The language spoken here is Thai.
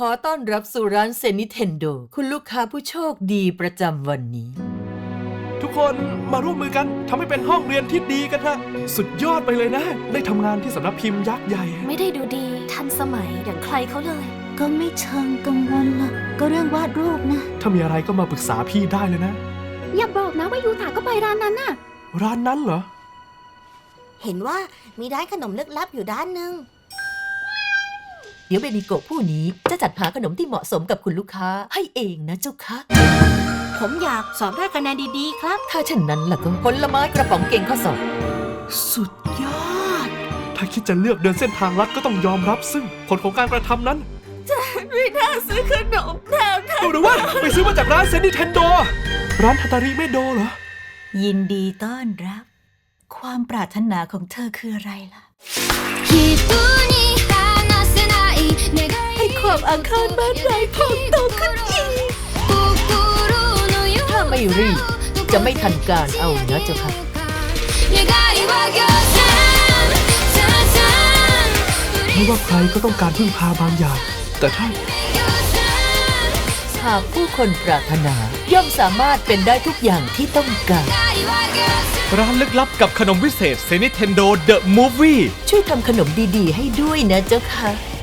ขอต้อนรับสู่ร้านเซนิเทนโด คุณลูกค้าผู้โชคดีประจำวันนี้ ทุกคนมาร่วมมือกันทำให้เป็นห้องเรียนที่ดีกันฮะสุดยอดไปเลยนะ ได้ทำงานที่สำนักพิมพ์ยักษ์ใหญ่ ไม่ได้ดูดีทันสมัยอย่างใครเขาเลย ก็ไม่เชิงกังวลหรอกก็เรื่องวาดรูปนะ ถ้ามีอะไรก็มาปรึกษาพี่ได้เลยนะ อย่าบอกนะว่ายูตาก็ไปร้านนั้นน่ะ ร้านนั้นเหรอ เห็นว่ามีร้านขนมลึกลับอยู่ด้านหนึ่ง เดี๋ยวเบนิโกะผู้นี้จะจัดหาขนมที่เหมาะสมกับคุณลูกค้าให้เองนะเจ้าคะผมอยากสอบได้คะแนนดีๆ ครับ ถ้าเช่นนั้นล่ะก็ผลไม้กระป๋องเก่งข้อสอบสุดยอด ถ้าคิดจะเลือกเดินเส้นทางลัดก็ต้องยอมรับซึ่ง ผลของการกระทำนั้นไม่น่าซื้อขนมแถวเอาหรือว่าไปซื้อมาจากร้านเซน i เทนโด ร้านทาตาริเมโดเหรอ ยินดีต้อนรับ ความปรารถนาของเธอคืออะไรล่ะ ให้ความอังคารบ้านไรพองโตขึ้นอีก ถ้าไม่รีบจะไม่ทันการเอานะเจ้าค่ะไม่ว่าใครก็ต้องการพึ่งพาบางอย่าง แต่ถ้าหากผู้คนปรารถนาย่อมสามารถเป็นได้ทุกอย่างที่ต้องการร้านลึกลับกับขนมวิเศษเซนิเทนโดเดอะมูฟวี่ช่วยทำขนมดีๆ ให้ด้วยนะเจ้าค่ะ